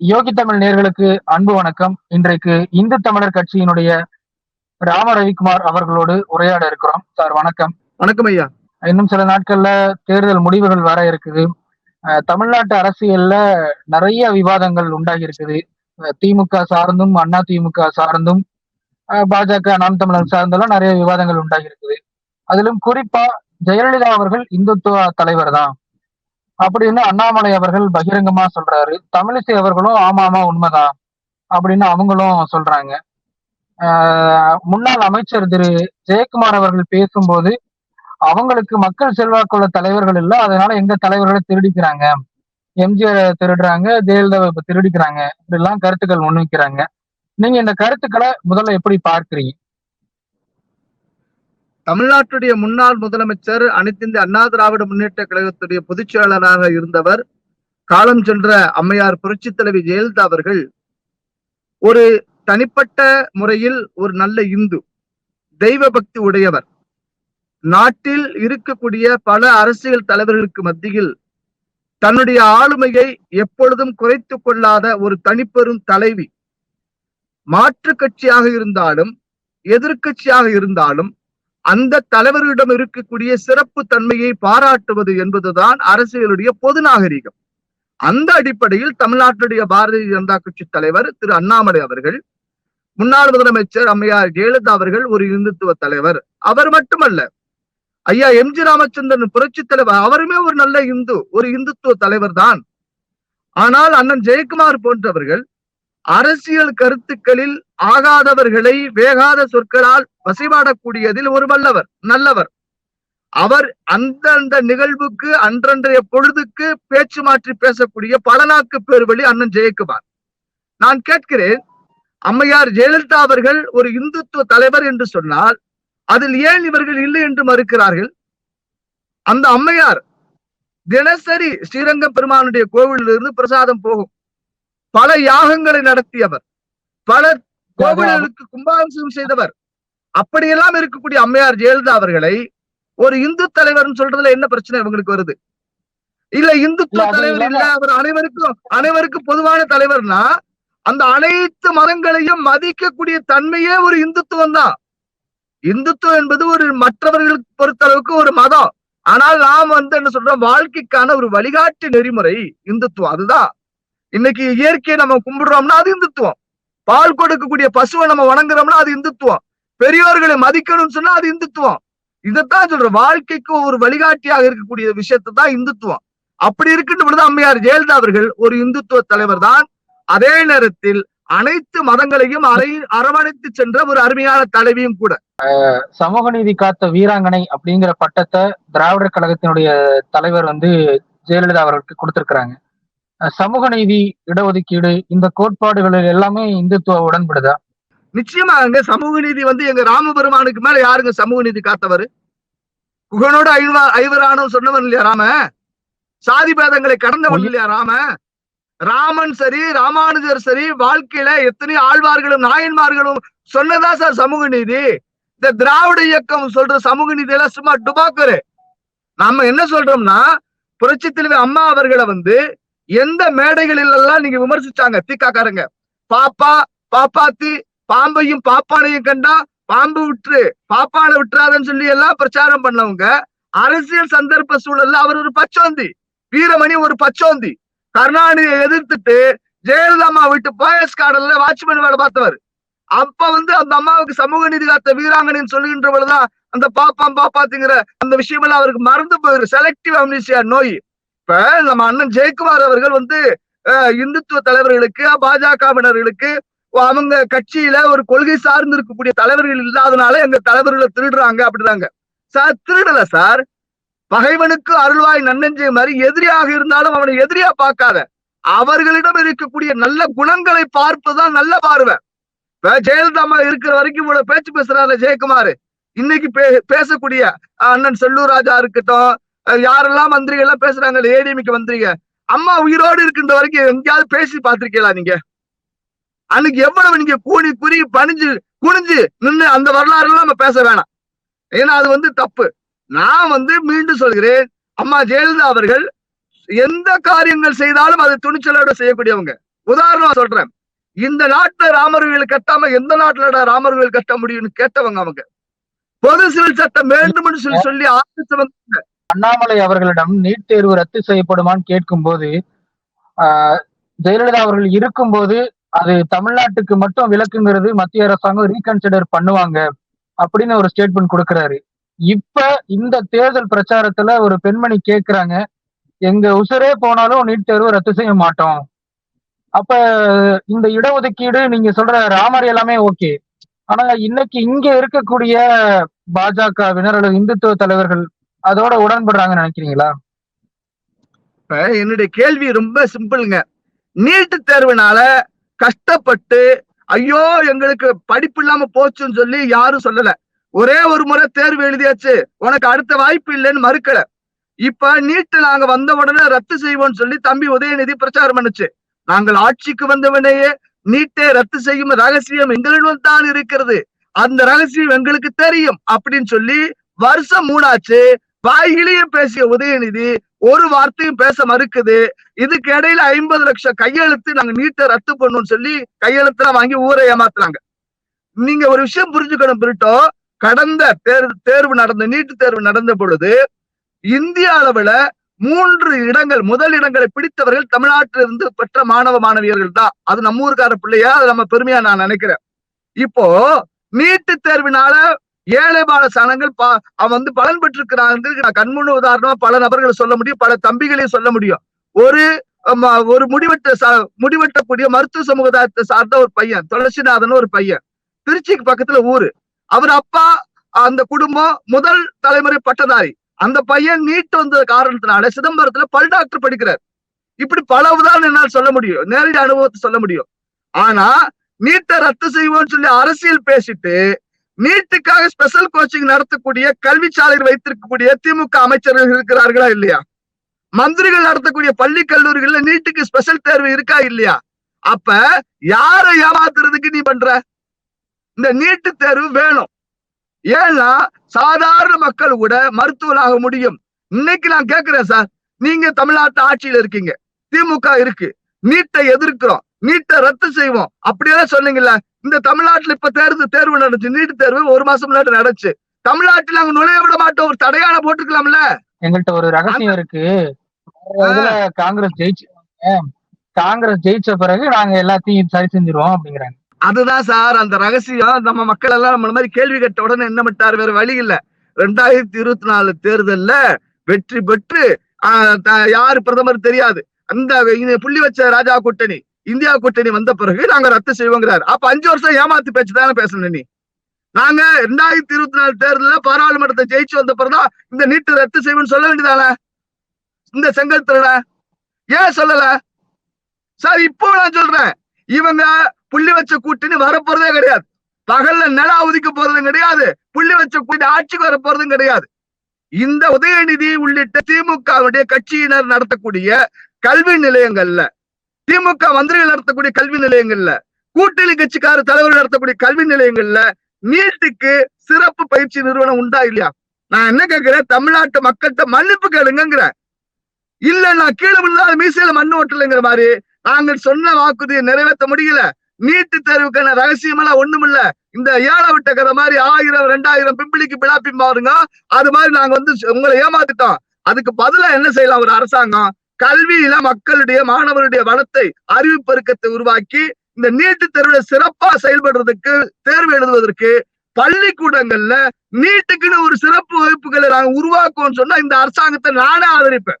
யோகி தமிழ் நேர்களுக்கு அன்பு வணக்கம். இன்றைக்கு இந்து தமிழர் கட்சியினுடைய ராம ரவிக்குமார் அவர்களோடு உரையாட இருக்கிறோம். சார் வணக்கம். வணக்கம் ஐயா. இன்னும் சில நாட்கள்ல தேர்தல் முடிவுகள் வர இருக்குது. அஹ், தமிழ்நாட்டு அரசியல்ல நிறைய விவாதங்கள் உண்டாகி இருக்குது. திமுக சார்ந்தும் அண்ணா திமுக சார்ந்தும் பாஜக நாம் தமிழர் சார்ந்தெல்லாம் நிறைய விவாதங்கள் உண்டாகி இருக்குது. அதிலும் குறிப்பா ஜெயலலிதா அவர்கள் இந்துத்துவ தலைவர் தான். அப்படின்னு அண்ணாமலை அவர்கள் பகிரங்கமா சொல்றாரு. தமிழிசை அவர்களும் ஆமா ஆமா உண்மைதான் அப்படின்னு அவங்களும் சொல்றாங்க. முன்னாள் அமைச்சர் திரு. ஜெயக்குமார் அவர்கள் பேசும்போது அவங்களுக்கு மக்கள் செல்வாக்குள்ள தலைவர்கள் இல்லை அதனால எங்க தலைவர்களை திருடிக்கிறாங்க. எம்ஜிஆர் திருடுறாங்க ஜெயலலிதாவை இப்ப திருடிக்கிறாங்க. இப்படிலாம் கருத்துக்கள் முன்வைக்கிறாங்க. நீங்க இந்த கருத்துக்களை முதல்ல எப்படி பார்க்குறீங்க? தமிழ்நாட்டுடைய முன்னாள் முதலமைச்சர் அனைத்திந்திய அண்ணா திராவிட முன்னேற்ற கழகத்துடைய பொதுச் செயலராக இருந்தவர் காலம் சென்ற அம்மையார் புரட்சி தலைவி ஜெயலலிதா அவர்கள் ஒரு தனிப்பட்ட முறையில் ஒரு நல்ல இந்து தெய்வ பக்தி உடையவர். நாட்டில் இருக்கக்கூடிய பல அரசியல் தலைவர்களுக்கு மத்தியில் தன்னுடைய ஆளுமையை எப்பொழுதும் குறைத்து கொள்ளாத ஒரு தனிப்பெரும் தலைவி. மாற்று கட்சியாக இருந்தாலும் எதிர்க்கட்சியாக இருந்தாலும் அந்த தலைவர்களிடம் இருக்கக்கூடிய சிறப்பு தன்மையை பாராட்டுவது என்பதுதான் அரசியலுடைய பொது நாகரிகம். அந்த அடிப்படையில் தமிழ்நாட்டுடைய பாரதிய ஜனதா கட்சி தலைவர் திரு அண்ணாமலை அவர்கள் முன்னாள் முதலமைச்சர் அம்மையார் ஜெயலலிதா அவர்கள் ஒரு இந்துத்துவ தலைவர். அவர் மட்டுமல்ல ஐயா எம் ஜி ராமச்சந்திரன் புரட்சி தலைவர் அவருமே ஒரு நல்ல இந்து ஒரு இந்துத்துவ தலைவர் தான் ஆனால் அண்ணன் ஜெயக்குமார் போன்றவர்கள் அரசியல் கருத்துக்களில் ஆகாதவர்களை வேகாத சொற்களால் வசைபாடக்கூடியதில் ஒரு வல்லவர் நல்லவர். அவர் அந்தந்த நிகழ்வுக்கு அன்றன்றைய பொழுதுக்கு பேச்சு மாற்றி பேசக்கூடிய பலனாக்கு பேர்வழி அண்ணன் ஜெயக்குமார். நான் கேட்கிறேன் அம்மையார் ஜெயலலிதா அவர்கள் ஒரு இந்துத்துவ தலைவர் என்று சொன்னால் அதில் ஏன் இவர்கள் இல்லை என்று மறுக்கிறார்கள்? அந்த அம்மையார் தினசரி ஸ்ரீரங்கம் பெருமானுடைய கோவிலிருந்து பிரசாதம் போகும். பல யாகங்களை நடத்தியவர். பல கோவில்களுக்கு கும்பாபிஷேகம் செய்தவர். அப்படியெல்லாம் இருக்கக்கூடிய அம்மையார் ஜெயலலிதா அவர்களை ஒரு இந்து தலைவர்னு சொல்றதுல என்ன பிரச்சனை இவங்களுக்கு வருது? இல்ல இந்துத்துவ தலைவர் இல்ல அவர் அனைவருக்கும் அனைவருக்கும் பொதுவான தலைவர்னா அந்த அனைத்து மதங்களையும் மதிக்கக்கூடிய தன்மையே ஒரு இந்துத்துவம் தான். இந்துத்துவம் என்பது ஒரு மற்றவர்களுக்கு பொறுத்தளவுக்கு ஒரு மதம். ஆனால் நாம் வந்து என்ன சொல்றோம் வாழ்க்கைக்கான ஒரு வழிகாட்டு நெறிமுறை இந்துத்துவம். அதுதான். இன்னைக்கு இயற்கையை நம்ம கும்பிடுறோம்னா அது இந்துத்துவம். பால் கொடுக்கக்கூடிய பசுவை நம்ம வணங்குறோம்னா அது இந்துத்துவம். பெரியோர்களை மதிக்கணும்னு சொன்னா அது இந்துத்துவம். இதைத்தான் சொல்றேன் வாழ்க்கைக்கு ஒரு வழிகாட்டியாக இருக்கக்கூடிய விஷயத்தை தான் இந்துத்துவம். அப்படி இருக்கின்ற பொழுது அம்மையார் ஜெயலலிதா அவர்கள் ஒரு இந்துத்துவ தலைவர் தான். அதே நேரத்தில் அனைத்து மதங்களையும் அரை அரவணைத்து சென்ற ஒரு அருமையான தலைவியும் கூட. சமூக நீதி காத்த வீராங்கனை அப்படிங்கிற பட்டத்தை திராவிடர் கழகத்தினுடைய தலைவர் வந்து ஜெயலலிதா அவர்களுக்கு கொடுத்திருக்கிறாங்க. சமூக நீதி இடஒதுக்கீடு இந்த கோட்பாடுகளில் எல்லாமே இந்துத்துவ உடன்படுதா? நிச்சயமா அங்க சமூக நீதி வந்து எங்க ராமபெருமானுக்கு மேல யாருங்க சமூக நீதி காத்தவர்? குகனோட ஐவா ஐவரானும் சொன்னவன் இல்லையா ராம? சாதி பேதங்களை கடந்தவன் இல்லையா ராம? ராமன் சரி ராமானுஜர் சரி வாழ்க்கையில எத்தனை ஆழ்வார்களும் நாயன்மார்களும் சொன்னதா சார் சமூக நீதி? இந்த திராவிட இயக்கம் சொல்ற சமூக நீதி எல்லாம் சும்மா டுபாக்கரு. நாம என்ன சொல்றோம்னா புரட்சி தலைவி அம்மா அவர்களை வந்து எந்த மேடைகளில் எல்லாம் நீங்க விமர்சிச்சாங்க? திக்காக்காரங்க. பாப்பா பாப்பாத்தி பாம்பையும் பாப்பானையும் கண்டா பாம்பு விட்டுரு பாப்பானை விட்டுறாதன்னு சொல்லி எல்லாம் பிரச்சாரம் பண்ணவங்க அரசியல் சந்தர்ப்ப சூழல்ல அவர் ஒரு பச்சோந்தி வீரமணி ஒரு பச்சோந்தி. கருணாநிதியை எதிர்த்துட்டு ஜெயலலிதா அம்மா வீட்டு போயஸ் கார்டன்ல வாட்ச்மேன் வேலை பார்த்தவர். அப்ப வந்து அந்த அம்மாவுக்கு சமூக நீதி காத்த வீராங்கனின்னு சொல்லுகின்ற பொழுதுதான் அந்த பாப்பாம் பாப்பாத்திங்கிற அந்த விஷயமெல்லாம் அவருக்கு மறந்து போயிரு. செலக்டிவ் அம்னிசியா நோய். இப்ப நம்ம அண்ணன் ஜெயக்குமார் அவர்கள் வந்து அஹ், இந்துத்துவ தலைவர்களுக்கு பாஜகவினர்களுக்கு அவங்க கட்சியில ஒரு கொள்கை சார்ந்து இருக்கக்கூடிய தலைவர்கள் இல்லாதனால எங்க தலைவர்களை திருடுறாங்க அப்படிறாங்க சார் திருடல சார். பகைவனுக்கு அருள்வாய் நன்னெஞ்சை மாதிரி எதிரியாக இருந்தாலும் அவனை எதிரியா பார்க்காத. அவர்களிடம் இருக்கக்கூடிய நல்ல குணங்களை பார்ப்பதுதான் நல்ல பார்வை. இப்ப ஜெயலலிதா அம்மா இருக்கிற வரைக்கும் இவ்வளவு பேச்சு பேசுறாரு ஜெயக்குமார். இன்னைக்கு பே- பேசக்கூடிய அண்ணன் செல்லூர் ராஜா இருக்கட்டும் யாரெல்லாம் மந்திரிகள் எல்லாம் பேசுறாங்க ஏடிஎம்க்கு மந்திரிங்க. அம்மா உயிரோடு இருக்கின்ற வரைக்கும் எங்கேயாவது பேசி பார்த்திருக்கீங்களா நீங்க? அன்னைக்கு எவ்வளவு நீங்க கூணி குறி பணிஞ்சு குனிஞ்சு நின்னு அந்த வரலாறு எல்லாம் நம்ம பேச வேணாம். ஏன்னா அது வந்து தப்பு. நான் வந்து மீண்டும் சொல்கிறேன் அம்மா ஜெயலலிதா அவர்கள் எந்த காரியங்கள் செய்தாலும் அதை துணிச்சலோட செய்யக்கூடியவங்க. உதாரணம் சொல்றேன். இந்த நாட்டுல ராமர்கள் கட்டாம எந்த நாட்டுலடா ராமர்கள் கட்ட முடியும்னு கேட்டவங்க அவங்க. பொது சிவில் சட்டம் வேண்டும் சொல்லி சொல்லி ஆரம்பிச்சவங்க அண்ணாமலை அவர்களிடம் நீட் தேர்வு ரத்து செய்யப்படுமான்னு கேட்கும்போது போது ஜெயலலிதா அவர்கள் இருக்கும்போது அது தமிழ்நாட்டுக்கு மட்டும் விலக்குங்கிறது மத்திய அரசாங்கம் ரீகன்சிடர் பண்ணுவாங்க அப்படின்னு ஒரு ஸ்டேட்மெண்ட் கொடுக்கிறாரு. இப்ப இந்த தேர்தல் பிரச்சாரத்துல ஒரு பெண்மணி கேக்குறாங்க எங்க உசுரே போனாலும் நீட் தேர்வு ரத்து செய்ய மாட்டோம். அப்ப இந்த இடஒதுக்கீடு நீங்க சொல்ற ராமர் எல்லாமே ஓகே. ஆனா இன்னைக்கு இங்க இருக்கக்கூடிய பாஜகவினர் அல்லது இந்துத்துவ தலைவர்கள் அதோட உடன்படுறாங்கன்னு நினைக்கிறீங்களா? இப்ப என்னுடைய கேள்வி ரொம்ப சிம்பிளுங்க. நீட்டு தேர்வுனால கஷ்டப்பட்டு ஐயோ எங்களுக்கு படிப்பு இல்லாம போச்சுன்னு சொல்லி யாரும் சொல்லல. ஒரே ஒரு முறை தேர்வு எழுதியாச்சு. உனக்கு அடுத்த வாய்ப்பு இல்லைன்னு மறுக்கல. இப்ப நீட்டு நாங்க வந்த உடனே ரத்து செய்வோம்னு சொல்லி தம்பி உதயநிதி பிரச்சாரம் பண்ணுச்சு. நாங்கள் ஆட்சிக்கு வந்தவனையே நீட்டை ரத்து செய்யும் ரகசியம் எங்களிடம் தான் இருக்கிறது. அந்த ரகசியம் எங்களுக்கு தெரியும் அப்படின்னு சொல்லி வருஷம் மூணாச்சு. வாயிலேயே பேசிய உதயநிதி ஒரு வார்த்தையும் பேச மறுக்குது. இதுக்கு இடையில ஐம்பது லட்சம் கையெழுத்து நாங்க நீட்டை ரத்து பண்ணோம்னு சொல்லி கையெழுத்துலாம் வாங்கி ஊரை ஏமாத்துறாங்க. நீங்க ஒரு விஷயம் புரிஞ்சுக்கணும் பிரிட்டோ கடந்த தேர்வு தேர்வு நடந்த நீட்டு தேர்வு நடந்த பொழுது இந்திய அளவுல மூன்று இடங்கள் முதல் இடங்களை பிடித்தவர்கள் தமிழ்நாட்டிலிருந்து பெற்ற மாணவ மாணவியர்கள் தான். அது நம்ம ஊருக்கார பிள்ளையா? அது நம்ம பெருமையா நான் நினைக்கிறேன். இப்போ நீட்டு தேர்வினால ஏழை பால சனங்கள் அவன் வந்து பலன் பெற்றிருக்கிறாங்க நான் கண்முன் உதாரணமா பல நபர்களை சொல்ல முடியும் பல தம்பிகளையும் சொல்ல முடியும். ஒரு ஒரு முடிவெட்ட சா- முடிவெட்டக்கூடிய மருத்துவ சமுதாயத்தை சார்ந்த ஒரு பையன் துளசிநாதன் ஒரு பையன் திருச்சிக்கு பக்கத்துல ஊரு. அவர் அப்பா அந்த குடும்பம் முதல் தலைமுறை பட்டதாரி அந்த பையன் நீட் வந்த காரணத்தினால சிதம்பரத்துல பல் டாக்டர் படிக்கிறார். இப்படி பல உதாரணம் என்னால் சொல்ல முடியும் நேரடி அனுபவத்தை சொல்ல முடியும். ஆனா நீட்டை ரத்து செய்வோம்னு சொல்லி அரசியல் பேசிட்டு நீட்டுக்காக ஸ்பெஷல் கோச்சிங் நடத்தக்கூடிய கல்வி சாலையில் வைத்திருக்கக்கூடிய திமுக அமைச்சர்கள் இருக்கிறார்களா இல்லையா? மந்திரிகள் நடத்தக்கூடிய பள்ளி கல்லூரிகள்ல நீட்டுக்கு ஸ்பெஷல் தேர்வு இருக்கா இல்லையா? அப்ப யார ஏமாத்துறதுக்கு நீ பண்ற? இந்த நீட்டு தேர்வு வேணும். ஏன்னா சாதாரண மக்கள் கூட மருத்துவராக முடியும். இன்னைக்கு நான் கேக்குறேன் சார். நீங்க தமிழ்நாட்டு ஆட்சியில இருக்கீங்க. திமுக இருக்கு. நீட்டை எதிர்க்கிறோம். நீட்டை ரத்து செய்வோம். அப்படியெல்லாம் சொன்னீங்கல்ல. இந்த தமிழ்நாட்டுல இப்ப தேர்வு தேர்வு நடந்துச்சு நீட் தேர்வு ஒரு மாசம் முன்னாடி நடந்துச்சு. தமிழ்நாட்டுல அங்க நுழைய விட மாட்டோம். ஒரு தடையான போட்டுக்கலாம்ல எங்கள்கிட்ட ஒரு ரகசியம் இருக்கு. காங்கிரஸ் ஜெயிச்சு காங்கிரஸ் ஜெயிச்ச பிறகு நாங்க எல்லாத்தையும் சரி செஞ்சிருவோம் அப்படிங்கிறாங்க. அதுதான் சார் அந்த ரகசியம். நம்ம மக்கள் எல்லாம் நம்மள மாதிரி கேள்வி கேட்ட உடனே என்ன விட்டார் வேற வழி இல்ல. ரெண்டாயிரத்தி இருபத்தி நாலு தேர்தல்ல வெற்றி பெற்று யாரு பிரதமர் தெரியாது. அந்த புள்ளி வச்ச ராஜா கூட்டணி. இந்தியா கூட்டணி வந்த பிறகு நாங்க ரத்து செய்வோங்கிறாரு. அப்ப அஞ்சு வருஷம் ஏமாத்து பேச்சு தானே பேசணும் நீ? நாங்க ரெண்டாயிரத்தி இருபத்தி நாலு தேர்தலில் பாராளுமன்றத்தை ஜெயிச்சு வந்த பிறகுதான் இந்த நீட்டு ரத்து செய்வோம்னு சொல்ல வேண்டியதானே? இந்த செங்கல் திருட. ஏன் சொல்லல? சார் இப்போ நான் சொல்றேன். இவங்க புள்ளி வச்ச கூட்டணி வரப்போறதே கிடையாது. பகல்ல நிலா ஒதுக்க போறதும் கிடையாது. புள்ளி வச்ச கூட்டணி ஆட்சிக்கு வர போறதும் கிடையாது. இந்த உதயநிதி உள்ளிட்ட திமுகவுடைய கட்சியினர் நடத்தக்கூடிய கல்வி நிலையங்கள்ல திமுக மந்திரிகள் நடத்தக்கூடிய கல்வி நிலையங்கள்ல கூட்டணி கட்சிக்கார தலைவர்கள் நடத்தக்கூடிய கல்வி நிலையங்கள்ல நீட்டுக்கு சிறப்பு பயிற்சி நிறுவனம் உண்டா இல்லையா? நான் என்ன கேட்கிறேன்? தமிழ்நாட்டு மக்கள்கிட்ட மன்னிப்பு கேளுங்கிறேன் இல்ல நான் கீழே விழுந்தாத மீசையில மண்ணு ஓட்டலைங்கிற மாதிரி நாங்கள் சொன்ன வாக்குறுதியை நிறைவேற்ற முடியல. நீட்டு தேர்வுக்கான ரகசியமெல்லாம் ஒண்ணுமில்ல. இந்த ஏழை விட்ட கதை மாதிரி ஆயிரம் ரெண்டாயிரம் பிம்பிளிக்கு பிளாப்பி பாருங்க. அது மாதிரி நாங்க வந்து உங்களை ஏமாத்திட்டோம். அதுக்கு பதிலா என்ன செய்யலாம் ஒரு அரசாங்கம்? கல்வியில மக்களுடைய மாணவருடைய வளத்தை அறிவு பெருக்கத்தை உருவாக்கி இந்த நீட்டு தேர்வுல சிறப்பா செயல்படுறதுக்கு தேர்வு எழுதுவதற்கு பள்ளிக்கூடங்கள்ல நீட்டுக்குன்னு ஒரு சிறப்பு வகுப்புகளை நாங்க உருவாக்குவோம்னு சொன்னா இந்த அரசாங்கத்தை நானே ஆதரிப்பேன்.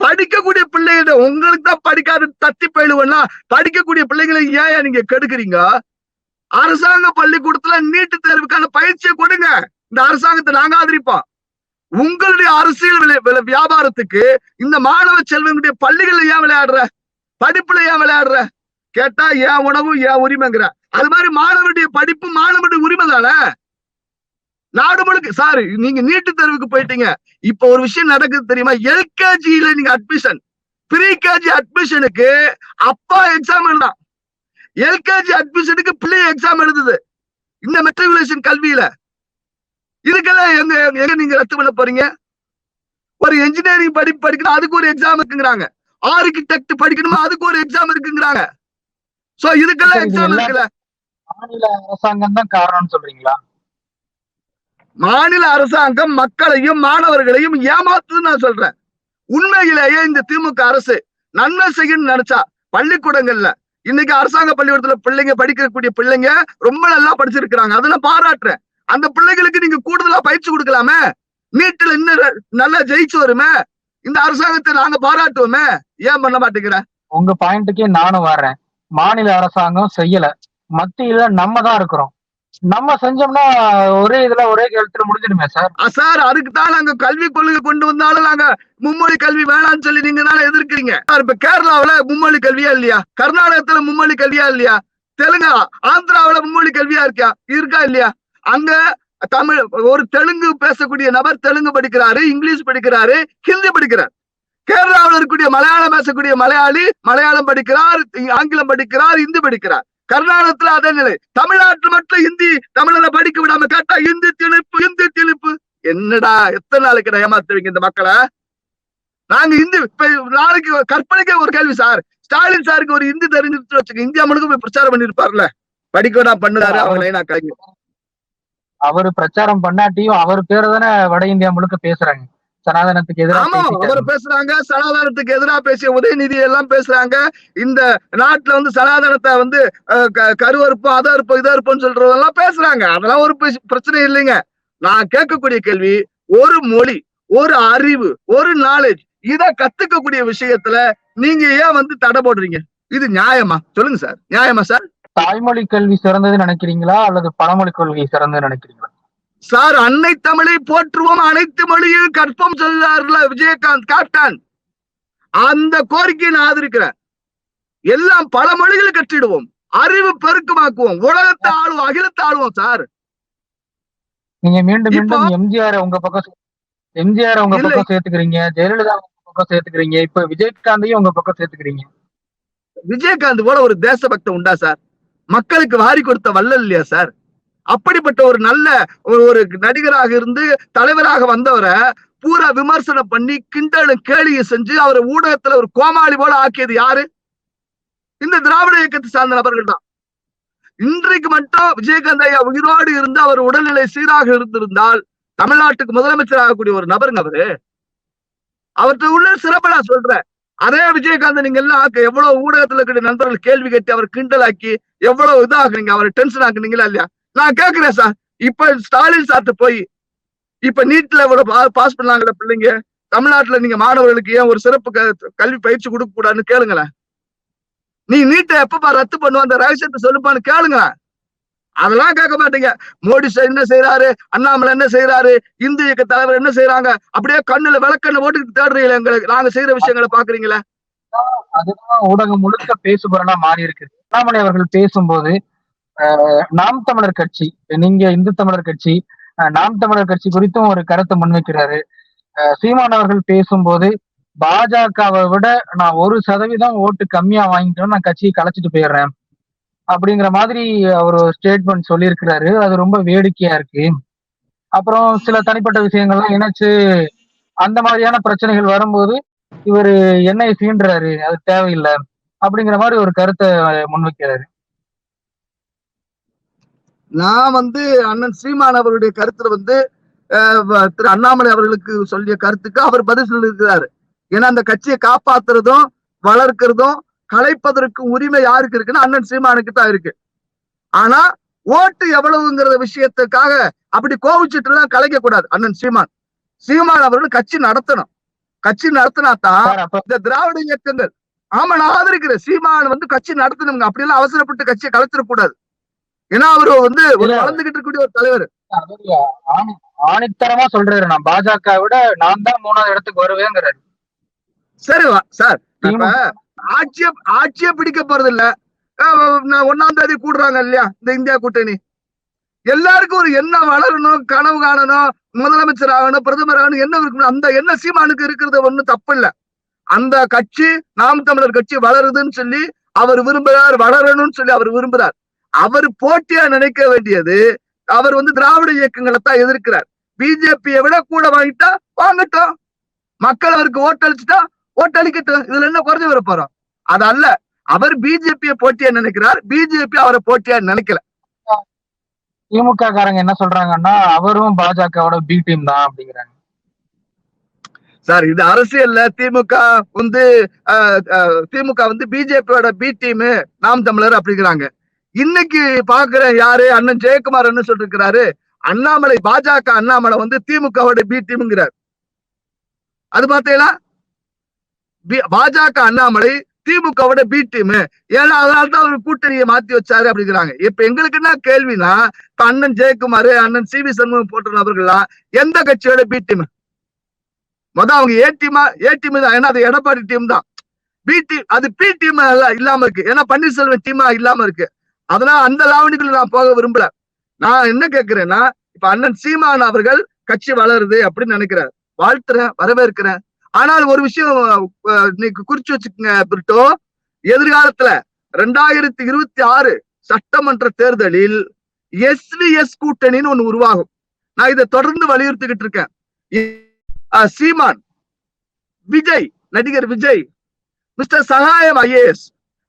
படிக்கக்கூடிய பிள்ளைகிட்ட உங்களுக்கு தான் படிக்காத தத்தி பயிலுவன்னா படிக்கக்கூடிய பிள்ளைங்களை ஏன் நீங்க கெடுக்குறீங்க? அரசாங்க பள்ளிக்கூடத்துல நீட்டு தேர்வுக்கான பயிற்சியை கொடுங்க. இந்த அரசாங்கத்தை நாங்க ஆதரிப்போம். உங்களுடைய அரசியல் விளை- வியாபாரத்துக்கு இந்த மாணவ செல்வங்களுடைய பள்ளிகள்ல ஏன் விளையாடுற? படிப்புல ஏன் விளையாடுற? கேட்டா ஏன் உணவு ஏன் உரிமைங்கிற. அது மாதிரி மாணவருடைய படிப்பு மாணவருடைய உரிமை தானே? நாடு முழுக்க சாரி நீங்க நீட்டு தேர்வுக்கு போயிட்டீங்க. இப்ப ஒரு விஷயம் நடக்குது தெரியுமா? எல்கேஜியில நீங்க அட்மிஷன் ப்ரீ கேஜி அட்மிஷனுக்கு அப்பா எக்ஸாம் எழுதான். எல்கேஜி அட்மிஷனுக்கு பிள்ளை எக்ஸாம் எழுதுது. இந்த மெட்ரிகுலேஷன் கல்வியில. இதுக்கெல்லாம் எங்க எங்க நீங்க ரத்து பண்ண போறீங்க? ஒரு இன்ஜினியரிங் படிப்பு படிக்கணும் அதுக்கு ஒரு எக்ஸாம் இருக்குங்கிறாங்க. ஆர்கிடெக்ட் படிக்கணுமா அதுக்கு ஒரு எக்ஸாம் இருக்குங்கிறாங்க. சோ இதுக்கெல்லாம் இது எக்ஸாம் இருக்குல்ல? மாநில அரசாங்கம் தான் காரணம்னு சொல்றீங்களா? மாநில அரசாங்கம் மக்களையும் மாணவர்களையும் ஏமாத்துன்னு நான் சொல்றேன். உண்மையிலேயே இந்த திமுக அரசு நன்மை செய்யணும்னு நினைச்சா பள்ளிக்கூடங்கள்ல இன்னைக்கு அரசாங்க பள்ளிக்கூடத்துல பிள்ளைங்க படிக்கக்கூடிய பிள்ளைங்க ரொம்ப நல்லா படிச்சிருக்கிறாங்க. அதை நான் பாராட்டுறேன். அந்த பிள்ளைகளுக்கு நீங்க கூடுதலா பயிற்சி கொடுக்கலாமே? நீட்டுல இன்னும் நல்லா ஜெயிச்சு வருமே? இந்த அரசாங்கத்தை நாங்க பாராட்டுவோமே? ஏன் பண்ண மாட்டேங்கிற? உங்க பாயிண்ட்டுக்கே நானும் வர்றேன். மாநில அரசாங்கம் செய்யல. மத்தியில நம்ம தான் இருக்கிறோம். நம்ம செஞ்சோம்னா ஒரே இதுல ஒரே கழுத்துல முடிஞ்சிடுமே சார். சார் அதுக்கு தான் நாங்க கல்வி கொள்கை கொண்டு வந்தாலும் நாங்க மும்மொழி கல்வி வேணாம்னு சொல்லி நீங்க எதிர்க்கிறீங்க. சார் இப்ப கேரளாவுல மும்மொழி கல்வியா இல்லையா? கர்நாடகத்துல மும்மொழி கல்வியா இல்லையா? தெலுங்கா ஆந்திராவுல மும்மொழி கல்வியா இருக்கா இருக்கா இல்லையா? அங்க தமிழ் ஒரு தெலுங்கு பேசக்கூடிய நபர் தெலுங்கு படிக்கிறாரு இங்கிலீஷ் படிக்கிறாரு ஹிந்தி படிக்கிறார். கேரளாவில் இருக்கக்கூடிய மலையாளம் பேசக்கூடிய மலையாளி மலையாளம் படிக்கிறார் ஆங்கிலம் படிக்கிறார் இந்தி படிக்கிறார். கர்நாடகத்துல அதே நிலை. தமிழ்நாட்டுல மட்டும் ஹிந்தி தமிழ்ல படிக்க விடாம கேட்டா இந்தி திணிப்பு இந்தி திணிப்பு. என்னடா எத்தனை நாளைக்கு ஏமாத்துவீங்க இந்த மக்களை? நாங்க இந்தி நாளைக்கு கற்பனைக்கே ஒரு கேள்வி சார். ஸ்டாலின் சாருக்கு ஒரு இந்தி தெரிஞ்சிருச்சு வச்சுக்க இந்தியா முழுக்க போய் பிரச்சாரம் பண்ணிருப்பார்ல. படிக்க வேணா பண்ணுறாரு அவங்களே நான் கலைஞர் அவரு பிரச்சாரம் பண்ணாட்டியும் அவர் பேரை தானே வட இந்தியா முழுக்க பேசுறாங்க. சனாதனத்துக்கு ஆமா அவர் எதிராக பேசுறாங்க சனாதனத்துக்கு எதிராக பேசிய உதயநிதி எல்லாம் பேசுறாங்க. இந்த நாட்டுல வந்து சனாதனத்தை வந்து அஹ், க- கருவறுப்போம் அதை இருப்போம் இதை இருப்போம்னு சொல்றதெல்லாம் பேசுறாங்க. அதெல்லாம் ஒரு பிரச்ச- பிரச்சனை இல்லைங்க. நான் கேட்கக்கூடிய கேள்வி ஒரு மொழி ஒரு அறிவு ஒரு நாலேஜ் இத கத்துக்கக்கூடிய விஷயத்துல நீங்க ஏன் வந்து தடை போடுறீங்க? இது நியாயமா? சொல்லுங்க சார். நியாயமா சார்? தாய்மொழி கல்வி சிறந்ததுன்னு நினைக்கிறீங்களா? அல்லது பழமொழி கொள்கை சிறந்ததுன்னு நினைக்கிறீங்களா? சார் அன்னை தமிழை போற்றுவோம். அனைத்து மொழியும் கற்பம் சொல்றாருல விஜயகாந்த் கேப்டன் அந்த கோரிக்கையை நான் ஆதரிக்கிறேன். எல்லாம் பல மொழிகள் கற்றிடுவோம். அறிவு பெருக்கமாக்குவோம். உலகத்தை ஆளுவோம் அகிலத்தை ஆளுவோம் சார். நீங்க மீண்டும் மீண்டும் எம்ஜிஆர் உங்க பக்கம் எம்ஜிஆர் உங்க. பக்கம் சேர்த்துக்கிறீங்க. ஜெயலலிதா உங்க பக்கம் சேர்த்துக்கிறீங்க. இப்ப விஜயகாந்தையும் உங்க பக்கம் சேர்த்துக்கிறீங்க. விஜயகாந்த் போல ஒரு தேசபக்தன் உண்டா சார்? மக்களுக்கு வாரி கொடுத்த வல்லல் இல்லையா சார்? அப்படிப்பட்ட ஒரு நல்ல ஒரு ஒரு நடிகராக இருந்து தலைவராக வந்தவரை பூரா விமர்சனம் பண்ணி கிண்டலும் கேலியை செஞ்சு அவரை ஊடகத்துல ஒரு கோமாளி போல ஆக்கியது யாரு? இந்த திராவிட இயக்கத்தை சார்ந்த நபர்கள் தான். இன்றைக்கு மட்டும் விஜயகாந்த் ஐயா உயிரோடு இருந்து அவர் உடல்நிலை சீராக இருந்திருந்தால் தமிழ்நாட்டுக்கு முதலமைச்சர் ஆகக்கூடிய ஒரு நபருங்க அவரு. அவர்கிட்ட உள்ள சிறப்பை நான் சொல்றேன். அதே விஜயகாந்த் நீங்க எல்லாம் எவ்வளவு ஊடகத்துல இருக்கிற நண்பர்கள் கேள்வி கேட்டு அவர் கிண்டலாக்கி எவ்வளவு இதாக்குறீங்க அவரை டென்ஷன் ஆக்குனீங்களா இல்லையா? நான் கேக்குறேன் சார் இப்ப ஸ்டாலின் சார்ட்ட போய் இப்ப நீட்ல எவ்வளவு பாஸ் பண்ணாங்களே பிள்ளைங்க தமிழ்நாட்டுல நீங்க மாணவர்களுக்கு ஏன் ஒரு சிறப்பு க- கல்வி பயிற்சி கொடுக்க கூடாதுன்னு கேளுங்களேன். நீ நீட்டை எப்பப்பா ரத்து பண்ணுவோம் அந்த ரகசியத்தை சொல்லுப்பான்னு கேளுங்க. அதெல்லாம் கேட்க மாட்டீங்க. மோடி சார் என்ன செய்யறாரு அண்ணாமலை என்ன செய்யறாரு இந்து இயக்க தலைவர் என்ன செய்யறாங்க அப்படியே கண்ணுல விளக்கண்ணு போட்டுக்கிட்டு தேடுறீங்களா எங்களுக்கு. நாங்க செய்யற விஷயங்களை பாக்குறீங்களா அதுதான் ஊடகம் முழுக்க பேசுபொருளா மாறி இருக்குது. அண்ணாமலை அவர்கள் பேசும்போது நாம் தமிழர் கட்சி நீங்க இந்து தமிழர் கட்சி அஹ், நாம் தமிழர் கட்சி குறித்தும் ஒரு கருத்தை முன்வைக்கிறாரு. சீமான் அவர்கள் பேசும்போது பாஜகவை விட நான் ஒரு சதவீதம் ஓட்டு கம்மியா வாங்கிட்டோம் நான் கட்சியை கலைச்சிட்டு போயிடுறேன். அப்படிங்கிற மாதிரி அவர் ஸ்டேட்மெண்ட் சொல்லியிருக்கிறாரு. அது ரொம்ப வேடிக்கையா இருக்கு. அப்புறம் சில தனிப்பட்ட விஷயங்கள்லாம் இணைச்சு அந்த மாதிரியான பிரச்சனைகள் வரும்போது இவரு என்னை சீன்றாரு அது தேவையில்லை. அப்படிங்கிற மாதிரி ஒரு கருத்தை முன்வைக்கிறாரு நான் வந்து அண்ணன் ஸ்ரீமான் அவருடைய கருத்துல வந்து திரு அண்ணாமலை அவர்களுக்கு சொல்லிய கருத்துக்கு அவர் பதில் சொல்லியிருக்கிறாரு. ஏன்னா அந்த கட்சியை காப்பாத்துறதும் வளர்க்கிறதும் கலைப்பதற்கு உரிமை யாருக்கு இருக்குன்னா அண்ணன் சீமானுக்கு தான் இருக்கு. ஆனா ஓட்டு எவ்வளவுங்கிற விஷயத்துக்காக அப்படி கோவிச்சுட்டு எல்லாம் கலைக்க கூடாது அண்ணன் சீமான். சீமான் அவர்கள் கட்சி நடத்தணும். கட்சி நடத்தினா தான் சார் அப்ப இந்த திராவிட இயக்கங்கள் ஆமா நான் ஆதரிக்கிறேன் சீமான் வந்து கட்சி நடத்தணுங்க. அப்படி எல்லாம் அவசரப்பட்டு கட்சியை கலைச்சிடக்கூடாது ஏன்னா அவரு வந்து ஒரு. வளர்ந்துகிட்டு இருக்கக்கூடிய ஒரு தலைவர். ஆணித்தரமா சொல்றாரு. நான் பாஜக விட நான் தான் மூணாவது இடத்துக்கு வருவேங்கிறாரு. சரி சார். இப்ப ஆட்சிய ஆட்சிய பிடிக்க போறது இல்ல நான் ஒன்னாம் தேதி கூடுறாங்க இல்லையா இந்த இந்தியா கூட்டணி. எல்லாருக்கும் ஒரு என்ன வளரணும் கனவு காணணும் முதலமைச்சர் ஆகணும் பிரதமர் ஆகணும் என்ன இருக்கணும் அந்த என்ன சீமானுக்கு இருக்கிறது ஒண்ணும் தப்பு இல்ல அந்த கட்சி நாம் தமிழர் கட்சி வளருதுன்னு சொல்லி அவர் விரும்புறார் வளரணும்னு சொல்லி அவர் விரும்புறார் அவர் போட்டியா நினைக்க வேண்டியது அவர் வந்து திராவிட இயக்கங்களை தான் எதிர்க்கிறார். பிஜேபியை விட கூட வாங்கிட்டா வாங்கட்டும். மக்கள் அவருக்கு ஓட்டளிச்சுட்டா ஓட்டு அளிக்கட்டும் இதுல என்ன குறைஞ்சு வர போறோம். அது அல்ல. அவர் பிஜேபியை போட்டியா நினைக்கிறார். பிஜேபி அவரை போட்டியா நினைக்கல. திமுக காரங்க என்ன சொல்றாங்கன்னா அவரும் பாஜகவோட பி டீம் தான் அப்படிங்கிறாங்க. சார் இது அரசியல்ல திமுக வந்து திமுக வந்து பிஜேபியோட பி டீம் நாம் தமிழர் அப்படிங்கிறாங்க. இன்னைக்கு பாக்குற யாரு? அண்ணன் ஜெயக்குமார் என்ன சொல்லிருக்கிறாரு. அண்ணாமலை பாஜக அண்ணாமலை வந்து திமுகவோட பி டீம்ங்கிறார் அது பார்த்தீங்களா? பி- பாஜக அண்ணாமலை திமுகவோட பி டீம் ஏன்னா அதனால தான் அவர் கூட்டணியை மாத்தி வச்சாரு அப்படிங்கிறாங்க. இப்ப எங்களுக்கு என்ன கேள்வினா இப்ப அண்ணன் ஜெயக்குமார் அண்ணன் சி வி சண்முகம் போன்ற நபர்கள்லாம் எந்த கட்சியோட பி டீம் முத அவங்க ஏ டீமா ஏ டீம் தான். ஏன்னா அது எடப்பாடி டீம் தான். பி டீம் அது பி டீம் இல்லாம இருக்கு. ஏன்னா பன்னீர்செல்வம் டீமா இல்லாம இருக்கு. அதனால அந்த லாவணிக்குள்ள நான் போக விரும்பல. நான் என்ன கேக்குறேன்னா இப்ப அண்ணன் சீமான் அவர்கள் கட்சி வளருது அப்படின்னு நினைக்கிறார். வாழ்த்துறேன் வரவேற்கிறேன். ஆனால் ஒரு விஷயம் இன்னைக்கு குறிச்சு வச்சுக்கோங்க பிரிட்டோ. எதிர்காலத்துல ரெண்டாயிரத்தி இருபத்தி ஆறு சட்டமன்ற தேர்தலில் எஸ்விஎஸ் கூட்டணின்னு ஒண்ணு உருவாகும். நான் இதை தொடர்ந்து வலியுறுத்திக்கிட்டு இருக்கேன். சீமான் விஜய் நடிகர் விஜய் மிஸ்டர் சகாயம் ஐஏஎஸ்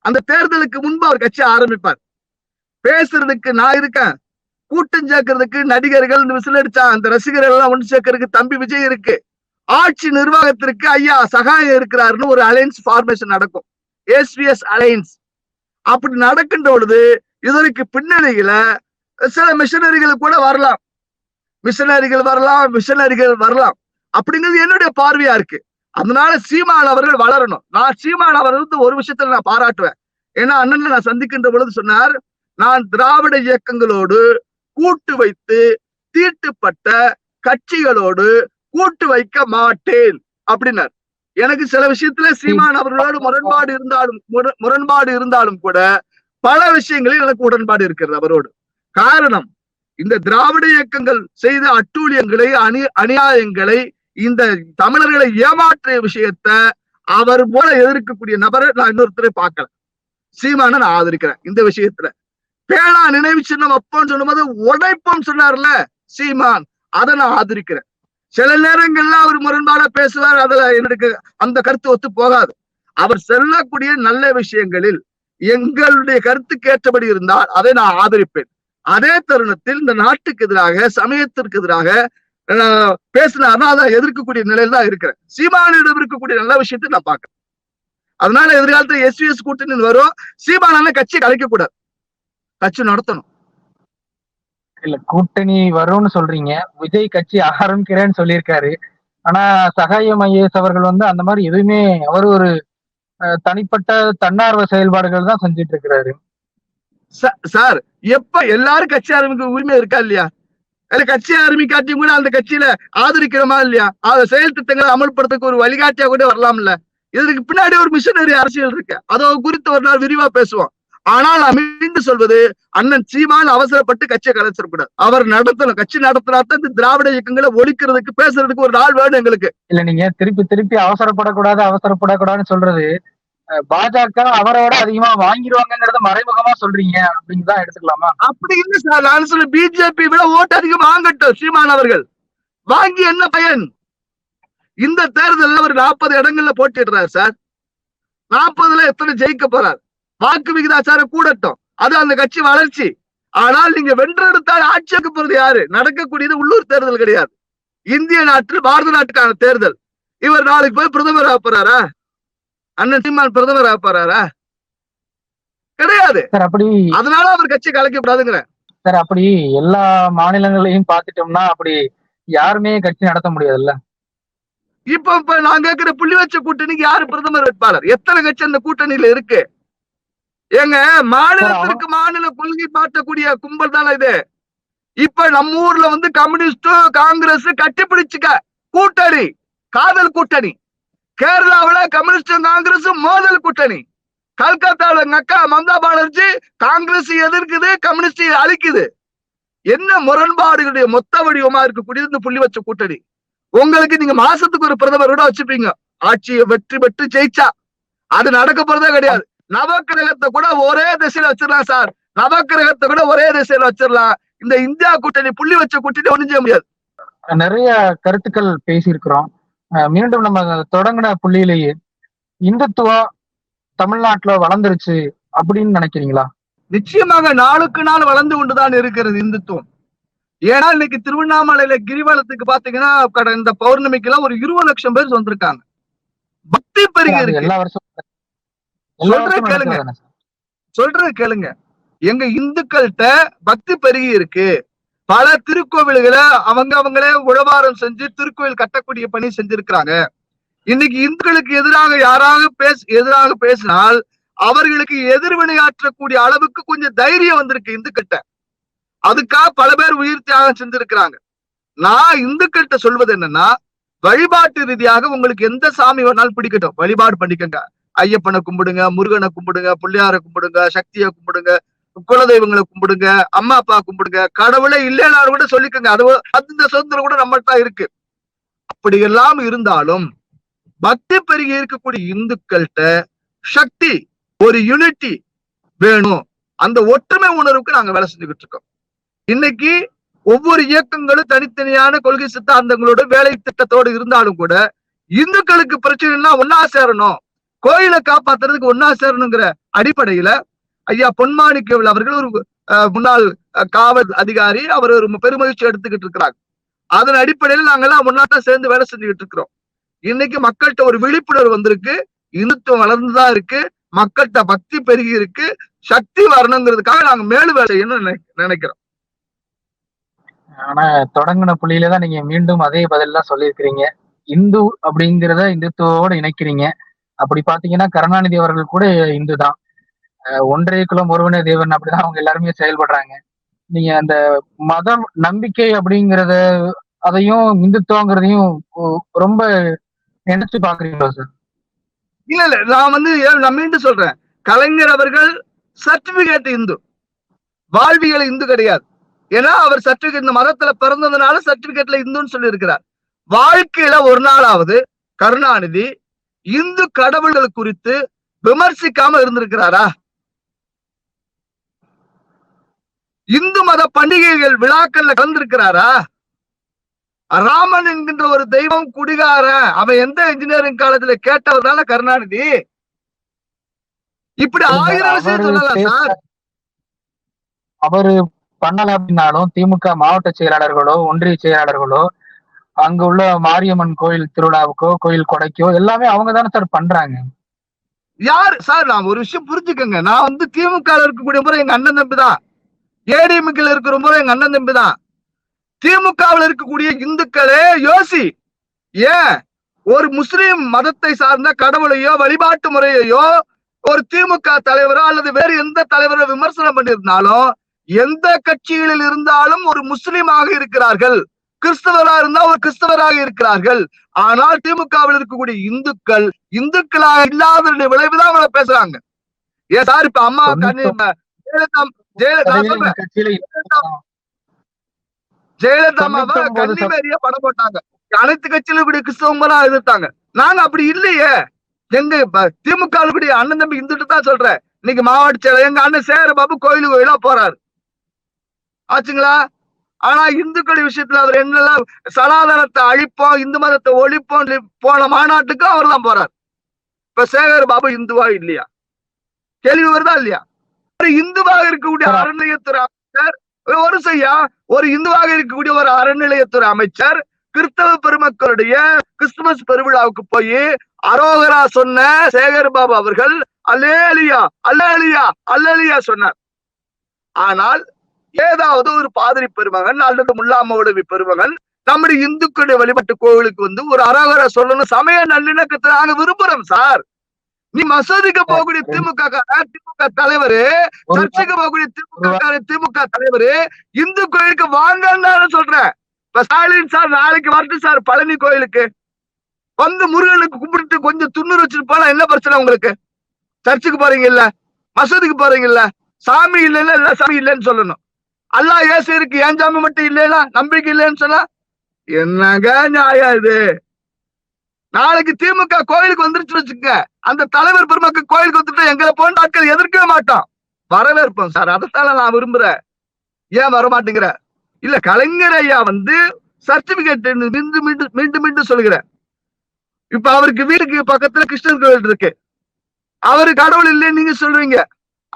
அந்த தேர்தலுக்கு முன்பு அவர் கட்சி ஆரம்பிப்பார். பேசுறதுக்கு நான் இருக்கேன். கூட்டம் சேர்க்கறதுக்கு நடிகர்கள் விசில் அடிச்சா அந்த ரசிகர்கள் எல்லாம் ஒன்று சேர்க்கறதுக்கு தம்பி விஜய் இருக்கு. ஆட்சி நிர்வாகத்திற்கு ஐயா சகாயம் இருக்கிறாருன்னு ஒரு அலையன்ஸ் ஃபார்மேஷன் நடக்கும். எஸ்பிஎஸ் அலையன்ஸ் அப்படி நடக்கின்ற பொழுது இதற்கு பின்னணியில சில மிஷனரிகள் கூட வரலாம். மிஷனரிகள் வரலாம் மிஷனரிகள் வரலாம். அப்படிங்கிறது என்னுடைய பார்வையா இருக்கு. அதனால சீமான் அவர்கள் வளரணும். நான் சீமான் அவர்கள் ஒரு விஷயத்துல நான் பாராட்டுவேன். ஏன்னா அண்ணன் நான் சந்திக்கின்ற பொழுது சொன்னார் நான் திராவிட இயக்கங்களோடு கூட்டு வைத்து தீட்டுப்பட்ட கட்சிகளோடு கூட்டு வைக்க மாட்டேன் அப்படின்னார். எனக்கு சில விஷயத்துல சீமான் அவர்களோடு முரண்பாடு இருந்தாலும் முரண்பாடு இருந்தாலும் கூட பல விஷயங்களில் எனக்கு உடன்பாடு இருக்கிறது அவரோடு. காரணம் இந்த திராவிட இயக்கங்கள் செய்த அட்டூழியங்களை அணி அநியாயங்களை இந்த தமிழர்களை ஏமாற்றிய விஷயத்த அவர் போல எதிர்க்கக்கூடிய நபரை நான் இன்னொருத்தரை பார்க்கல. சீமான நான் ஆதரிக்கிறேன் இந்த விஷயத்துல. பேனா நினைவு சின்னம் அப்போன்னு சொல்லும்போது உடைப்போம் சொன்னார்ல சீமான் அதை நான் ஆதரிக்கிறேன். சில நேரங்கள்ல அவர் முரண்பாடா பேசுவார் அதுல எனக்கு அந்த கருத்து ஒத்து போகாது. அவர் செல்லக்கூடிய நல்ல விஷயங்களில் எங்களுடைய கருத்துக்கு ஏற்றபடி இருந்தால் அதை நான் ஆதரிப்பேன். அதே தருணத்தில் இந்த நாட்டுக்கு எதிராக சமயத்திற்கு எதிராக அஹ், பேசினார்னா அதை எதிர்க்கக்கூடிய நிலையில தான் இருக்கிறேன். சீமானிடம் இருக்கக்கூடிய நல்ல விஷயத்தை நான் பாக்குறேன் அதனால எதிர்காலத்துல எஸ்விஎஸ் கூட்டணி வரும் சீமானால கட்சி கலைக்க கூடாது கட்சி நடத்தணும். இல்ல கூட்டணி வரும்னு சொல்றீங்க. விஜய் கட்சி ஆரம்பிக்கிறேன்னு சொல்லியிருக்காரு. ஆனா சகாயம் ஐஏஎஸ் அவர்கள் வந்து அந்த மாதிரி எதுவுமே அவர் ஒரு தனிப்பட்ட தன்னார்வ செயல்பாடுகள் தான் செஞ்சிட்டு இருக்கிறாரு ச- சார் எப்ப எல்லாரும் கட்சி ஆரம்பிக்க உரிமை இருக்கா இல்லையா? இல்ல கட்சி ஆரம்பிக்காட்டியும் கூட அந்த கட்சியில ஆதரிக்கிறோமா இல்லையா? அந்த செயல் திட்டங்களை அமல்படுத்துக்கு ஒரு வழிகாட்டியா கூட வரலாம்ல. இதுக்கு பின்னாடி ஒரு மிஷனரி அரசியல் இருக்கு. அதை குறித்து ஒரு நாள் விரிவா பேசுவோம். ஆனால் மீண்டும் சொல்வது அண்ணன் சீமான் அவசரப்பட்டு கட்சியை கலைச்சிடக்கூடாது அவர் நடத்தணும் கட்சி நடத்தினாத்தான் இந்த திராவிட இயக்கங்களை ஒழிக்கிறதுக்கு பேசுறதுக்கு ஒரு நாள் வேணும் எங்களுக்கு. இல்ல நீங்க திருப்பி திருப்பி அவசரப்படக்கூடாது அவசரப்படக்கூடாதுன்னு சொல்றது. பாஜக அவரோட அதிகமா வாங்கிடுவாங்கங்கறத மறைமுகமா சொல்றீங்க அப்படின்னு தான் எடுத்துக்கலாமா? அப்படி இல்லை சார். நான் சொல்ல பிஜேபி விட ஓட்டு அதிகம் வாங்கட்டும் சீமான் அவர்கள். வாங்கி என்ன பயன்? இந்த தேர்தல்ல ஒரு நாற்பது இடங்கள்ல போட்டிடுறாரு சார். நாற்பதுல எத்தனை ஜெயிக்க போறார்? வாக்கு விகிதாச்சாரம் கூடட்டும். அது அந்த கட்சி வளர்ச்சி. ஆனால் நீங்க வென்றெடுத்தால் ஆட்சிக்கு போறது யாரு? நடக்கக்கூடியது உள்ளூர் தேர்தல் கிடையாது. இந்திய நாட்டில் பாரத நாட்டுக்கான தேர்தல். இவர் நாளைக்கு போய் பிரதமர் ஆக போறாரா? அண்ணன் சீமான் பிரதமர் ஆக போறாரா? கிடையாது. அப்படி அதனால அவர் கட்சி கலைக்க சார் அப்படி எல்லா மாநிலங்களையும் பார்த்துட்டோம்னா அப்படி யாருமே கட்சி நடத்த முடியாதுல்ல? இப்ப இப்ப நான் கேக்குற புள்ளி வச்ச கூட்டணிக்கு யாரு பிரதமர் வேட்பாளர்? எத்தனை கட்சி அந்த கூட்டணியில இருக்கு? ஏங்க மாநிலத்திற்கு மாநில கொள்கை மாற்றக்கூடிய கும்பல் தானே இது. இப்ப நம்ம ஊர்ல வந்து கம்யூனிஸ்ட் காங்கிரஸ் கட்டிப்பிடிச்சுக்க கூட்டணி காதல் கூட்டணி. கேரளாவுல கம்யூனிஸ்டும் காங்கிரஸ் மோதல் கூட்டணி. கல்கத்தாவுல எங்க அக்கா மம்தா பானர்ஜி காங்கிரஸ் எதிர்க்குது கம்யூனிஸ்ட் அழிக்குது. என்ன முரண்பாடுகளுடைய மொத்த வடிவமா இருக்கக்கூடியது இந்த புள்ளி வச்ச கூட்டணி? உங்களுக்கு நீங்க மாசத்துக்கு ஒரு பிரதமர் கூட வச்சுப்பீங்க. ஆட்சியை வெற்றி பெற்று ஜெயிச்சா. அது நடக்க போறதே கிடையாது. நவக்கிரகத்தை கூட ஒரே திசையில வச்சிடலாம் சார். நவக்கிரகத்தை கூட ஒரே திசையில வச்சிடலாம். இந்த இந்தியா கூட்டணி புள்ளி வச்ச கூட்டணி செய்ய முடியாது. நிறைய கருத்துக்கள் பேசியிருக்கிறோம். மீண்டும் நம்ம தொடங்கின புள்ளியிலேயே இந்துத்துவா தமிழ்நாட்டுல வளர்ந்துருச்சு அப்படின்னு நினைக்கிறீங்களா? நிச்சயமாக நாளுக்கு நாள் வளர்ந்து கொண்டுதான் இருக்கிறது இந்துத்துவம். ஏன்னா இன்னைக்கு திருவண்ணாமலையில கிரிவலத்துக்கு பாத்தீங்கன்னா கடந்த பௌர்ணமிக்கு எல்லாம் ஒரு இருபது லட்சம் பேர் வந்திருக்காங்க. பக்தி பெருகி இருக்கு. எல்லா வருஷம் வருஷமும் கேளுங்க. சொல்றது கேளுங்க. எங்க இந்துக்கள்கிட்ட பக்தி பெருகி இருக்கு. பல திருக்கோவில்களை அவங்க அவங்களே உழவாரம் செஞ்சு திருக்கோவில் கட்டக்கூடிய பணி செஞ்சிருக்கிறாங்க. இன்னைக்கு இந்துக்களுக்கு எதிராக யாராக பேச எதிராக பேசினால் அவர்களுக்கு எதிர்வினையாற்றக்கூடிய அளவுக்கு கொஞ்சம் தைரியம் வந்திருக்கு இந்துக்கிட்ட அதுக்காக பல பேர் உயிர் தியாகம் செஞ்சிருக்கிறாங்க. நான் இந்துக்கள்கிட்ட சொல்வது என்னன்னா வழிபாட்டு ரீதியாக உங்களுக்கு எந்த சாமி வேணாலும் பிடிக்கட்டும். வழிபாடு பண்ணிக்கங்க. ஐயப்பனை கும்பிடுங்க முருகனை கும்பிடுங்க பிள்ளையாரை கும்பிடுங்க சக்தியை கும்பிடுங்க குலதெய்வங்களை கும்பிடுங்க அம்மா அப்பா கும்பிடுங்க. கடவுளே இல்லைனாலும் கூட சொல்லிக்கோங்க. அது அந்த சுதந்திரம் கூட நம்மள்ட்ட இருக்கு. அப்படி எல்லாம் இருந்தாலும் பக்தி பெருகி இருக்கக்கூடிய இந்துக்கள்கிட்ட சக்தி ஒரு யூனிட்டி வேணும். அந்த ஒற்றுமை உணர்வுக்கு நாங்க வேலை செஞ்சுக்கிட்டு இருக்கோம். இன்னைக்கு ஒவ்வொரு இயக்கங்களும் தனித்தனியான கொள்கை சித்தாந்தங்களோட வேலை திட்டத்தோடு இருந்தாலும் கூட இந்துக்களுக்கு பிரச்சனைனா ஒன்னா சேரணும். கோயிலை காப்பாத்துறதுக்கு ஒன்னா சேரணுங்கிற அடிப்படையில ஐயா பொன்மாணிக்கவில் அவர்கள் ஒரு முன்னாள் காவல் அதிகாரி அவர் ஒரு பெருமகிழ்ச்சி எடுத்துக்கிட்டு இருக்கிறாங்க அதன் அடிப்படையில் நாங்கெல்லாம் ஒன்னாத்தான் சேர்ந்து வேலை செஞ்சுக்கிட்டு இருக்கிறோம். இன்னைக்கு மக்கள்கிட்ட ஒரு விழிப்புணர்வு வந்திருக்கு. இந்துத்துவம் வளர்ந்துதான் இருக்கு. மக்கள்கிட்ட பக்தி பெருகி இருக்கு. சக்தி வரணுங்கிறதுக்காக நாங்க மேலும் வேலைன்னு நினை- நினைக்கிறோம். ஆனா தொடங்கின புள்ளியில தான் நீங்க மீண்டும் அதே பதில் தான் சொல்லியிருக்கிறீங்க. இந்து அப்படிங்கிறத இந்துத்துவோட இணைக்கிறீங்க. அப்படி பாத்தீங்கன்னா கருணாநிதி அவர்கள் கூட இந்து தான் ஒன்றே குலம் ஒருவனே தேவன் அப்படிதான் அவங்க எல்லாருமே செயல்படுறாங்க. நீங்க அந்த மதம் நம்பிக்கை அப்படிங்கறத அதையும் இந்துத்துவங்கிறதையும் ரொம்ப நினைச்சு பாக்குறீங்களா சார்? இல்ல இல்ல நான் வந்து நான் மீண்டும் சொல்றேன். கலைஞர் அவர்கள் சர்டிபிகேட் இந்து. வாழ்வியல் இந்து கிடையாது. ஏன்னா அவர் சர்டிபிகேட் இந்த மதத்துல பிறந்ததுனால சர்டிபிகேட்ல இந்துன்னு சொல்லி இருக்கிறார் வாழ்க்கையில ஒரு நாளாவது கருணாநிதி இந்து கடவுள்கள் குறித்து விமர்சிக்காம இருந்திருக்கிறாரா? இந்து மத பண்டிகைகள் விழாக்கள்ல கலந்திருக்கிறாரா? ராமன் என்கின்ற ஒரு தெய்வம் குடிகாரன் அவன் எந்த இன்ஜினியரிங் காலேஜ்ல கேட்டவர்தான கருணாநிதி? இப்படி ஆயிரம் சொல்லலாம் சார். அவரு பண்ணல அப்படின்னாலும் திமுக மாவட்ட செயலாளர்களோ ஒன்றிய செயலாளர்களோ அங்க உள்ள மாரியம்மன் கோயில் திருவிழாவுக்கோ கோயில் கொடைக்கோ எல்லாமே அவங்க தானே சார் பண்றாங்க. யார்? சார் நான் ஒரு விஷயம் புரிஞ்சுக்கங்க. நான் வந்து திமுக இருக்கக்கூடிய முறை எங்க அண்ணன் தம்பி தான். ஏடிஎம்கில் இருக்கிற முறை எங்க அண்ணன் தம்பி தான். திமுகவில் இருக்கக்கூடிய இந்துக்களே யோசி. ஏன்? ஒரு முஸ்லிம் மதத்தை சார்ந்த கடவுளையோ வழிபாட்டு முறையையோ ஒரு திமுக தலைவரோ அல்லது வேறு எந்த தலைவரோ விமர்சனம் பண்ணியிருந்தாலும் எந்த கட்சிகளில் இருந்தாலும் ஒரு முஸ்லீமாக இருக்கிறார்கள். கிறிஸ்தவராக இருந்தா ஒரு கிறிஸ்தவராக இருக்கிறார்கள். ஆனால் திமுகவில் இருக்கக்கூடிய இந்துக்கள் இந்துக்களாக இல்லாதவருடைய விளைவுதான் அவங்கள பேசுறாங்க. ஏன் சார் இப்ப அம்மா ஜெயலலிதா ஜெயலலிதா ஜெயலலிதா அம்மாவை தொண்ணூத்தொன்பது கண்ணி சதவீதம். மேரியா படம் போட்டாங்க. அனைத்து கட்சியிலும் இப்படி கிறிஸ்தவங்களா எதிர்த்தாங்க. நாங்க அப்படி இல்லையே. எங்க திமுக அண்ணன் தம்பி இந்துட்டு தான் சொல்றேன். இன்னைக்கு மாவட்ட செயலர் எங்க அண்ணன் சேர பாபு கோயிலு கோயிலா போறாரு. ஆச்சுங்களா? ஆனா இந்துக்கள் விஷயத்துல அவர் என்னெல்லாம் சனாதனத்தை அழிப்போம் இந்து மதத்தை ஒழிப்போம் போன மாநாட்டுக்கு அவர் தான் போறார். இப்ப சேகர் பாபு இந்துவா இல்லையா? கேள்வி வருதா இல்லையா? ஒரு இந்துவாக இருக்கக்கூடிய. அறநிலையத்துறை அமைச்சர் ஒரு செய்யா ஒரு இந்துவாக இருக்கக்கூடிய ஒரு அறநிலையத்துறை அமைச்சர் கிறிஸ்தவ பெருமக்களுடைய கிறிஸ்துமஸ் பெருவிழாவுக்கு போய் அரோகரா சொன்ன சேகர் பாபு அவர்கள் அல்லேலியா அல்லேலியா அல்லேலியா சொன்னார். ஆனால் ஏதாவது ஒரு பாதிரி பெருமகன் அல்லது முல்லா மௌலவி பெருமகன் நம்முடைய இந்துக்களுடைய வழிபாட்டு கோவிலுக்கு வந்து ஒரு அரோகரா சொல்லணும். சமய நல்லிணக்கத்தை நாங்க விரும்புறோம் சார். நீ மசூதிக்கு போகக்கூடிய திமுக திமுக தலைவரு சர்ச்சுக்கு போகக்கூடிய திமுக திமுக தலைவரு இந்து கோயிலுக்கு வாங்கன்னு சொல்றேன். இப்ப ஸ்டாலின் சார் நாளைக்கு வரட்டும் சார் பழனி கோயிலுக்கு. வந்து முருகனுக்கு கும்பிட்டு கொஞ்சம் துண்ணூறு வச்சுட்டு போனா என்ன பிரச்சனை உங்களுக்கு? சர்ச்சுக்கு போறீங்க இல்ல மசூதிக்கு போறீங்க இல்ல சாமி இல்லைன்னா இல்ல சாமி இல்லைன்னு சொல்லணும். அல்லாஹ் ஏசு இருக்கு ஏன் ஜாமி மட்டும் இல்லைன்னா நம்பிக்கை இல்லைன்னு சொன்னா? என்னங்க நியாயம் இது? நாளைக்கு திமுக கோயிலுக்கு வந்துருச்சு வச்சுக்க அந்த தலைவர் பெருமக்கள் கோயிலுக்கு வந்துட்டு எங்களை போன்ற ஆட்கள் எதிர்க்கவே மாட்டோம். வரவேற்போம் சார். அதைத்தான நான் விரும்புறேன். ஏன் வர மாட்டேங்கிற இல்ல கலைஞர் ஐயா வந்து சர்டிபிகேட் மீண்டும் மீண்டும் மீண்டும் மீண்டும் சொல்லுகிறேன் இப்ப அவருக்கு வீட்டுக்கு பக்கத்துல கிருஷ்ணர் கோவில் இருக்கு. அவரு கடவுள் இல்லைன்னு நீங்க சொல்றீங்க.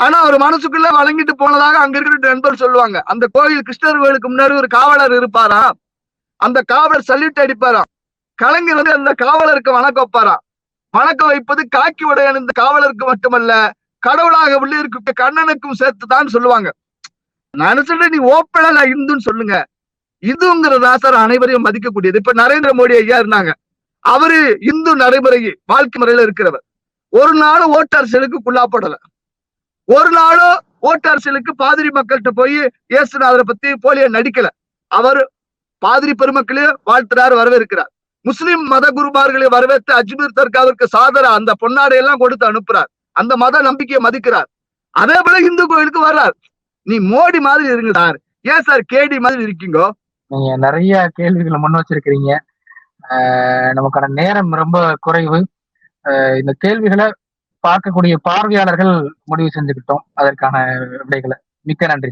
ஆனா அவர் மனசுக்குள்ள வழங்கிட்டு போனதாக அங்க இருக்கிற நண்பர் சொல்லுவாங்க. அந்த கோயில் கிருஷ்ணர் கோயிலுக்கு முன்னாடி ஒரு காவலர் இருப்பாரா அந்த காவலர் சல்யூட் அடிப்பாராம். கலைஞர் வந்து அந்த காவலருக்கு வணக்கம் வைப்பாராம். வணக்கம் வைப்பது காக்கி உடைய இந்த காவலருக்கு மட்டுமல்ல கடவுளாக உள்ளே இருக்க கண்ணனுக்கும் சேர்த்துதான் சொல்லுவாங்க. நான் நீ ஓப்பனா நான் இந்துன்னு சொல்லுங்க. இந்துங்கிற சார் அனைவரையும் மதிக்கக்கூடியது. இப்ப நரேந்திர மோடி ஐயா இருந்தாங்க. அவரு இந்து நடைமுறை வாழ்க்கை முறையில இருக்கிறவர். ஒரு நாள் ஓட்டு அரசியலுக்கு குள்ளாப்படல ஒரு நாளும் ஓட்டரசலுக்கு பாதிரி மக்கள்கிட்ட போய் இயேசுநாதரை பத்தி போலிய நடிக்கல. அவர் பாதிரி பெருமக்களையும் வாழ்த்துறாரு வரவேற்கிறார். முஸ்லிம் மத குருமார்களை வரவேற்று அஜ்மீர் தர்காவிற்கு சாதர அந்த பொன்னாடையெல்லாம் கொடுத்து அனுப்புறார். அந்த மத நம்பிக்கையை மதிக்கிறார். அதே போல இந்து கோயிலுக்கு வர்றார். நீ மோடி மாதிரி இருங்க சார். ஏன் சார் கேடி மாதிரி இருக்கீங்கோ? நீங்க நிறைய கேள்விகளை முன் வச்சிருக்கிறீங்க. ஆஹ் நமக்கான நேரம் ரொம்ப குறைவு. இந்த கேள்விகளை பார்க்கக்கூடிய பார்வையாளர்கள் முடிவு செஞ்சுக்கிட்டோம். அதற்கான விடைகளை. மிக்க நன்றி.